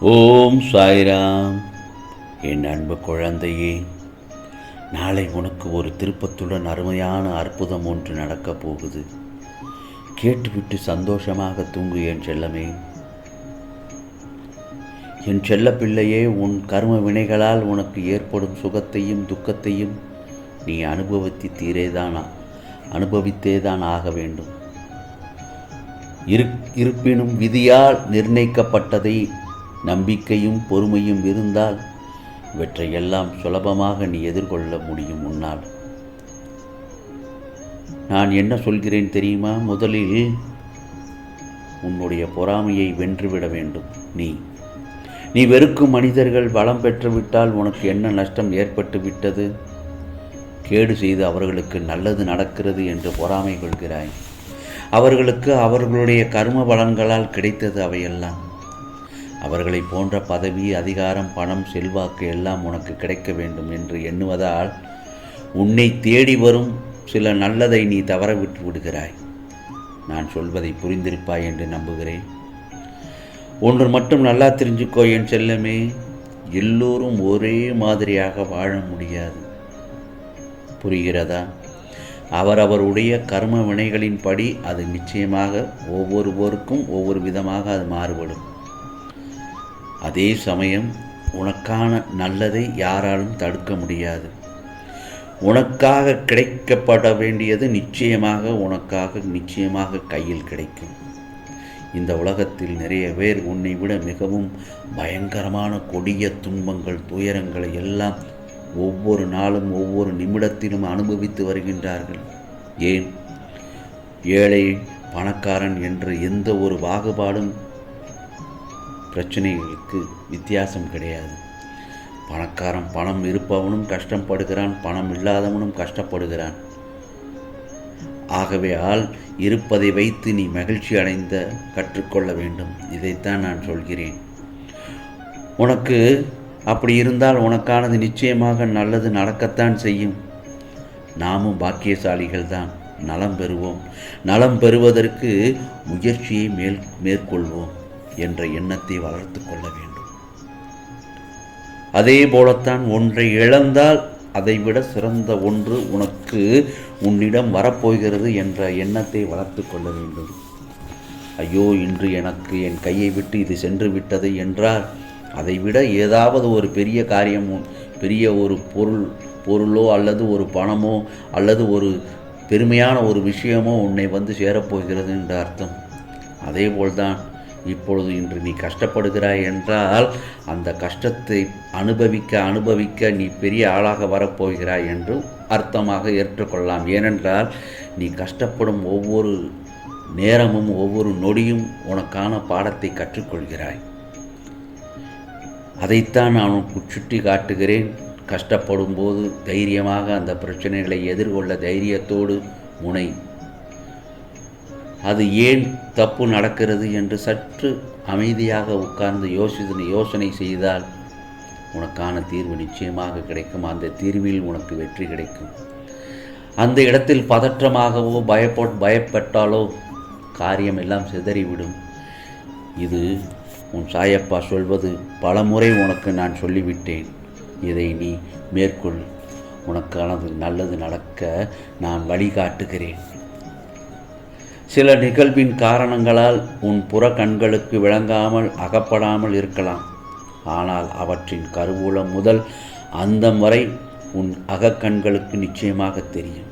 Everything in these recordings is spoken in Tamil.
ஓம் சாய்ராம். என் அன்பு குழந்தையே நாளை உனக்கு ஒரு திருப்பத்துடன் அருமையான அற்புதம் ஒன்று நடக்கப் போகுது. கேட்டுவிட்டு சந்தோஷமாக தூங்கு என் செல்லமே. என் செல்ல பிள்ளையே உன் கர்ம வினைகளால் உனக்கு ஏற்படும் சுகத்தையும் துக்கத்தையும் நீ அனுபவித்து தீரேதான் அனுபவித்தேதான் ஆக வேண்டும். இரு இருப்பினும் விதியால் நிர்ணயிக்கப்பட்டதை நம்பிக்கையும் பொறுமையும் இருந்தால் இவற்றையெல்லாம் சுலபமாக நீ எதிர்கொள்ள முடியும் உன்னால். நான் என்ன சொல்கிறேன் தெரியுமா? முதலில் உன்னுடைய பொறாமையை வென்றுவிட வேண்டும் நீ. நீ வெறுக்கும் மனிதர்கள் வளம் பெற்றுவிட்டால் உனக்கு என்ன நஷ்டம் ஏற்பட்டு விட்டது? கேடு செய்து அவர்களுக்கு நல்லது நடக்கிறது என்று பொறாமை கொள்கிறாய். அவர்களுக்கு அவர்களுடைய கர்ம பலன்களால் கிடைத்தது அவையெல்லாம். அவர்களை போன்ற பதவி அதிகாரம் பணம் செல்வாக்கு எல்லாம் உனக்கு கிடைக்க வேண்டும் என்று எண்ணுவதால் உன்னை தேடி வரும் சில நல்லதை நீ தவற விட்டு விடுகிறாய். நான் சொல்வதை புரிந்திருப்பாய் என்று நம்புகிறேன். ஒன்று மட்டும் நல்லா தெரிஞ்சுக்கோ என் செல்லமே. எல்லோரும் ஒரே மாதிரியாக வாழ முடியாது. புரிகிறதா? அவரவருடைய கர்ம வினைகளின்படி அது நிச்சயமாக ஒவ்வொருவருக்கும் ஒவ்வொரு விதமாக அது மாறுபடும். அதே சமயம் உனக்கான நல்லதை யாராலும் தடுக்க முடியாது. உனக்காக கிடைக்கப்பட வேண்டியது நிச்சயமாக உனக்காக நிச்சயமாக கையில் கிடைக்கும். இந்த உலகத்தில் நிறைய பேர் உன்னை விட மிகவும் பயங்கரமான கொடிய துன்பங்கள் துயரங்களை எல்லாம் ஒவ்வொரு நாளும் ஒவ்வொரு நிமிடத்திலும் அனுபவித்து வருகின்றார்கள். ஏன்? ஏழை பணக்காரன் என்ற எந்த ஒரு பாகுபாடும் பிரச்சனைகளுக்கு வித்தியாசம் கிடையாது. பணக்காரன் பணம் இருப்பவனும் கஷ்டப்படுகிறான் பணம் இல்லாதவனும் கஷ்டப்படுகிறான். ஆகவே ஆள் இருப்பதை வைத்து நீ மகிழ்ச்சி அடைந்த கற்றுக்கொள்ள வேண்டும். இதைத்தான் நான் சொல்கிறேன். உனக்கு அப்படி இருந்தால் உனக்கானது நிச்சயமாக நல்லது நடக்கத்தான் செய்யும். நாமும் பாக்கியசாலிகள் தான் நலம் பெறுவோம். நலம் பெறுவதற்கு முயற்சியை மேல் மேற்கொள்வோம். என்ற எண்ணத்தை வளர்த்து கொள்ள வேண்டும். அதே போலத்தான் ஒன்றை இழந்தால் அதைவிட சிறந்த ஒன்று உனக்கு உன்னிடம் வரப்போகிறது என்ற எண்ணத்தை வளர்த்து கொள்ள வேண்டும். ஐயோ இன்று எனக்கு என் கையை விட்டு இது சென்று விட்டது என்றால் அதைவிட ஏதாவது ஒரு பெரிய காரியம் பெரிய ஒரு பொருள் பொருளோ அல்லது ஒரு பணமோ அல்லது ஒரு பெருமையான ஒரு விஷயமோ உன்னை வந்து சேரப்போகிறது என்ற அர்த்தம். அதேபோல்தான் இப்பொழுது இன்று நீ கஷ்டப்படுகிறாய் என்றால் அந்த கஷ்டத்தை அனுபவிக்க அனுபவிக்க நீ பெரிய ஆளாக வரப்போகிறாய் என்று அர்த்தமாக ஏற்றுக்கொள்ளலாம். ஏனென்றால் நீ கஷ்டப்படும் ஒவ்வொரு நேரமும் ஒவ்வொரு நொடியும் உனக்கான பாடத்தை கற்றுக்கொள்கிறாய். அதைத்தான் நான் உனக்கு சுட்டி காட்டுகிறேன். கஷ்டப்படும் போது தைரியமாக அந்த பிரச்சனைகளை எதிர்கொள்ள தைரியத்தோடு முனை அது ஏன் தப்பு நடக்கிறது என்று சற்று அமைதியாக உட்கார்ந்து யோசித்து யோசனை செய்தால் உனக்கான தீர்வு நிச்சயமாக கிடைக்கும். அந்த தீர்வில் உனக்கு வெற்றி கிடைக்கும். அந்த இடத்தில் பதற்றமாகவோ பயப்போ பயப்பட்டாலோ காரியம் எல்லாம் சிதறிவிடும். இது உன் சாயப்பா சொல்வது பலமுறை உனக்கு நான் சொல்லிவிட்டேன். இதை நீ மேற்கொள். உனக்கானது நல்லது நடக்க நான் வழிகாட்டுகிறேன். சில நிகழ்வின் காரணங்களால் உன் புற கண்களுக்கு விளங்காமல் அகப்படாமல் இருக்கலாம். ஆனால் அவற்றின் கருவூலம் முதல் அந்தம் வரை உன் அகக்கண்களுக்கு நிச்சயமாக தெரியும்.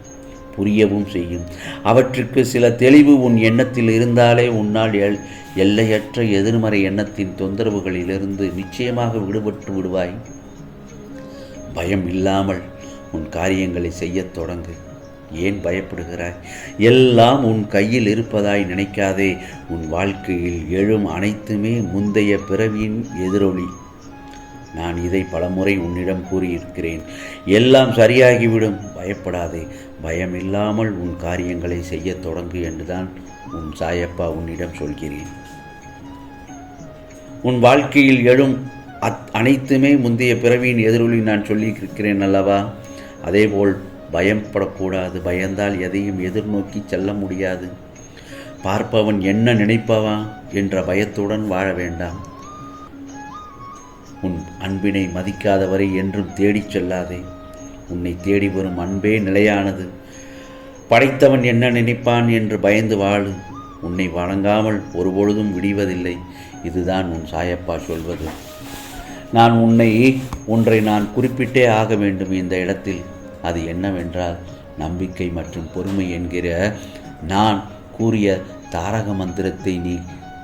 புரியவும் செய்யும். அவற்றுக்கு சில தெளிவு உன் எண்ணத்தில் இருந்தாலே உன்னால் எல் எல்லையற்ற எதிர்மறை எண்ணத்தின் தொந்தரவுகளிலிருந்து நிச்சயமாக விடுபட்டு விடுவாய். பயம் இல்லாமல் உன் காரியங்களை செய்யத் தொடங்கு. ஏன் பயப்படுகிறாய்? எல்லாம் உன் கையில் இருப்பதாய் நினைக்காதே. உன் வாழ்க்கையில் எழும் அனைத்துமே முந்தைய பிறவியின் எதிரொலி. நான் இதை பலமுறை உன்னிடம் கூறியிருக்கிறேன். எல்லாம் சரியாகிவிடும். பயப்படாதே. பயமில்லாமல் உன் காரியங்களை செய்யத் தொடங்கு என்றுதான் உன் சாயப்பா உன்னிடம் சொல்கிறேன். உன் வாழ்க்கையில் எழும் அத் அனைத்துமே முந்தைய பிறவியின் எதிரொலி நான் சொல்லியிருக்கிறேன் அல்லவா? அதேபோல் பயப்படக்கூடாது. பயந்தால் எதையும் எதிர்நோக்கி செல்ல முடியாது. பார்ப்பவன் என்ன நினைப்பவா என்ற பயத்துடன் வாழ வேண்டாம். உன் அன்பினை மதிக்காதவரை என்றும் தேடிச் செல்லாதே. உன்னை தேடி வரும் அன்பே நிலையானது. படைத்தவன் என்ன நினைப்பான் என்று பயந்து வாழு. உன்னை வணங்காமல் ஒருபொழுதும் விடிவதில்லை. இதுதான் உன் சாயப்பா சொல்வது. நான் உன்னை ஒன்றை நான் குறிப்பிட்டே ஆக வேண்டும் இந்த இடத்தில். அது என்னவென்றால் நம்பிக்கை மற்றும் பொறுமை என்கிற நான் கூறிய தாரக மந்திரத்தை நீ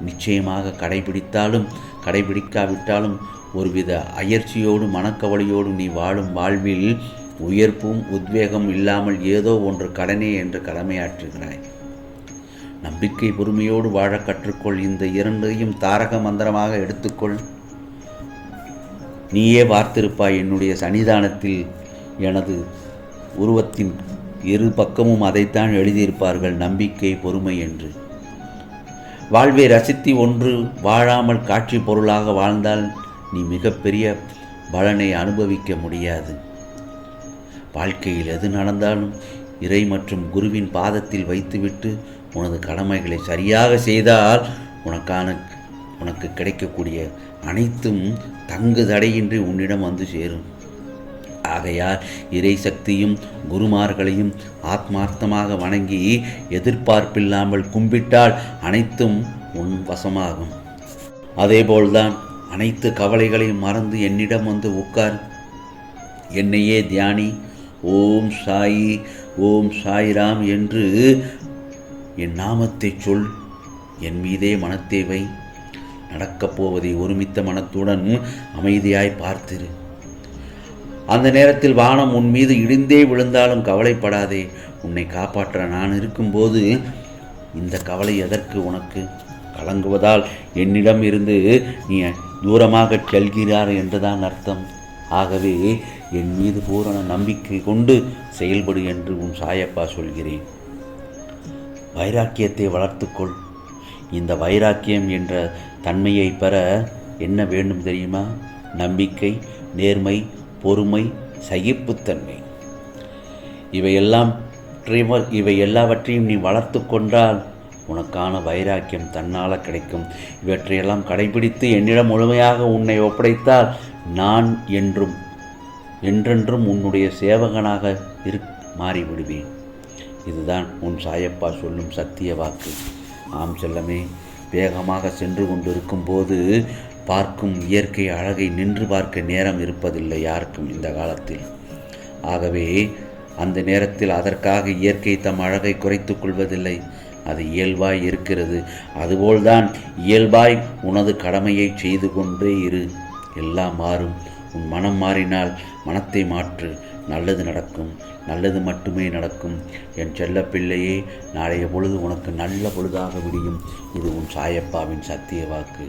நிச்சயமாக கடைபிடித்தாலும் கடைபிடிக்காவிட்டாலும் ஒருவித அயற்சியோடு மனக்கவலையோடு நீ வாழும் வாழ்வில் உயர்ப்பும் உத்வேகம் இல்லாமல் ஏதோ ஒன்று கடனே என்று கடமையாற்றுகிறாய். நம்பிக்கை பொறுமையோடு வாழ கற்றுக்கொள். இந்த இரண்டையும் தாரக மந்திரமாக எடுத்துக்கொள். நீயே பார்த்திருப்பாய் என்னுடைய சன்னிதானத்தில் எனது உருவத்தின் இரு பக்கமும் அதைத்தான் எழுதியிருப்பார்கள் நம்பிக்கை பொறுமை என்று. வாழ்வை ரசித்து ஒன்று வாழாமல் காட்சி பொருளாக வாழ்ந்தால் நீ மிகப்பெரிய பலனை அனுபவிக்க முடியாது. வாழ்க்கையில் எது நடந்தாலும் இறை மற்றும் குருவின் பாதத்தில் வைத்துவிட்டு உனது கடமைகளை சரியாக செய்தால் உனக்கான உனக்கு கிடைக்கக்கூடிய அனைத்தும் தங்கு தடையின்றி உன்னிடம் வந்து சேரும். ஆகையால் இறை சக்தியும் குருமார்களையும் ஆத்மார்த்தமாக வணங்கி எதிர்பார்ப்பில்லாமல் கும்பிட்டால் அனைத்தும் உன் வசமாகும். அதேபோல்தான் அனைத்து கவலைகளையும் மறந்து என்னிடம் வந்து உட்கார். என்னையே தியானி. ஓம் சாயி ஓம் சாய்ராம் என்று என் நாமத்தை சொல். என் மீதே மனத்தை வை நடக்கப் போவதை ஒருமித்த மனத்துடன் அமைதியாய் பார்த்திரு. அந்த நேரத்தில் வானம் உன் மீது இடிந்தே விழுந்தாலும் கவலைப்படாதே. உன்னை காப்பாற்ற நான் இருக்கும்போது இந்த கவலை எதற்கு உனக்கு? கலங்குவதால் என்னிடம் இருந்து நீ தூரமாக செல்கிறார் என்றுதான் அர்த்தம். ஆகவே என் மீது பூரண நம்பிக்கை கொண்டு செயல்படு என்று உன் சாயப்பா சொல்கிறேன். வைராக்கியத்தை வளர்த்துக்கொள். இந்த வைராக்கியம் என்ற தன்மையை பெற என்ன வேண்டும் தெரியுமா? நம்பிக்கை நேர்மை பொறுமை சகிப்புத்தன்மை. இவையெல்லாம் இவை எல்லாவற்றையும் நீ வளர்த்து கொண்டால் உனக்கான வைராக்கியம் தன்னால் கிடைக்கும். இவற்றையெல்லாம் கடைபிடித்து என்னிடம் முழுமையாக உன்னை ஒப்படைத்தால் நான் என்றும் என்றென்றும் உன்னுடைய சேவகனாக இரு மாறிவிடுவேன். இதுதான் உன் சாயப்பா சொல்லும் சத்திய வாக்கு. ஆம் செல்லமே வேகமாக சென்று கொண்டிருக்கும் போது பார்க்கும் இயற்கை அழகை நின்று பார்க்க நேரம் இருப்பதில்லை யாருக்கும் இந்த காலத்தில். ஆகவே அந்த நேரத்தில் அதற்காக இயற்கை தம் அழகை குறைத்து கொள்வதில்லை. அது இயல்பாய் இருக்கிறது. அதுபோல்தான் இயல்பாய் உனது கடமையை செய்து கொண்டே இரு. எல்லாம் மாறும். உன் மனம் மாறினால் மனத்தை மாற்று. நல்லது நடக்கும். நல்லது மட்டுமே நடக்கும். என் செல்ல பிள்ளையே நாளைய பொழுது உனக்கு நல்ல பொழுதாக விடியும். இது உன் சாயப்பாவின் சத்திய வாக்கு.